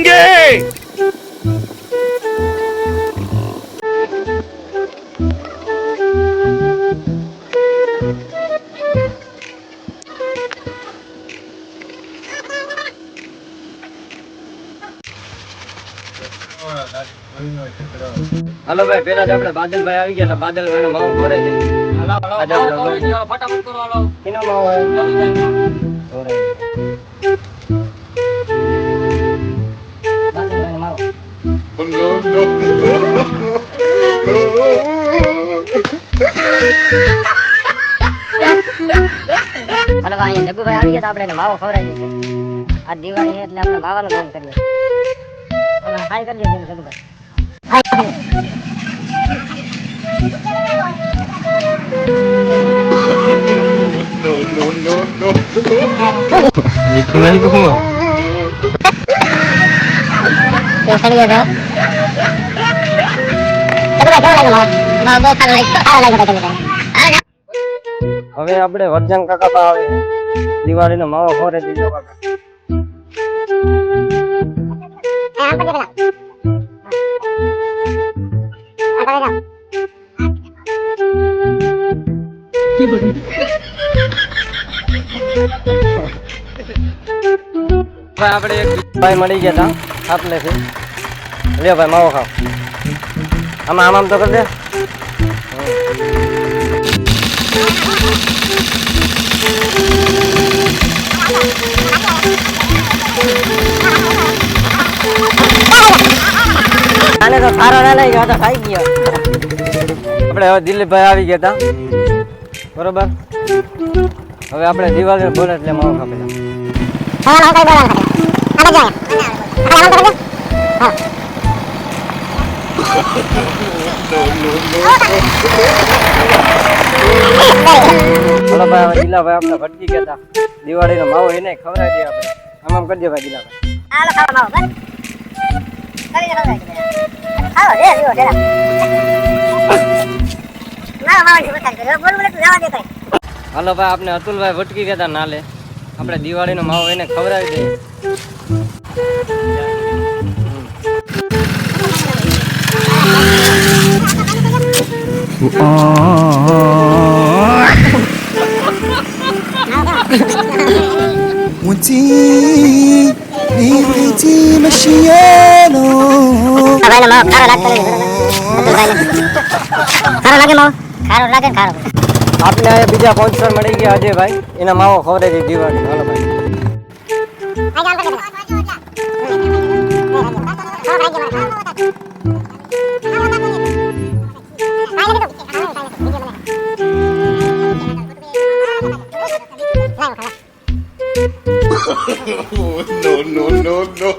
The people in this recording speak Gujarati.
मारेंगे હાલો ભાઈ પેલા જ આપણે બાદલભાઈ આવી ગયા એટલે બાદલભાઈ નો માવો ભરે છે આજે આપણે લગન. શીનો માવો માવો. હલો ભાઈ જગ્ગુભાઈ આવી ગયા આપણે માવો ખવડાવી દઈએ. આ દિવાળી છે એટલે આપણે માવાનું કામ કરીએ. હાય કરી દઈએ જગ્ગુભાઈ હાય કરી દઈએ સડી ગયા હવે આપણે વર્જન કાકા આવે. દિવાળીનો માવો ખોરે દીધો કાકા. આપણે એક ભાઈ મળી ગયા હતા આપલે છે લે ભાઈ, માવો ખાવ આમાં આમ આમ તો કરી દે આને તો સારો ના લઈ ગયો તો ખાઈ ગયો. આપણે હવે દિલીપભાઈ આવી ગયા હતા બરોબર? હવે આપણે દિવાળી બોલે એટલે માવો ખાપેલા બોલો ભાઈ હવે ભટકી ગયા હતા દિવાળીનો માવો એને ખવડાવી દઈએ આપણે આમ આમ કરી ભાઈ હાલો દે કઈ હાલો ભાઈ આપણે અતુલભાઈ ભટકી ગયા હતા નાલે. આપણે દિવાળીનો માવો એને ખવડાવી દઈએ. وانتي بيتي مشيانو ભાઈ માવો ખારો લાગતો નથી ખારો લાગે માવો ખારો લાગે ને ખારો આપણે આ બીજા સ્પોન્સર મળી ગયા અજયભાઈ એના માવો ખવડાવી દઈએ દિવાળી હાલો ભાઈ ร่างเขาละ no no no no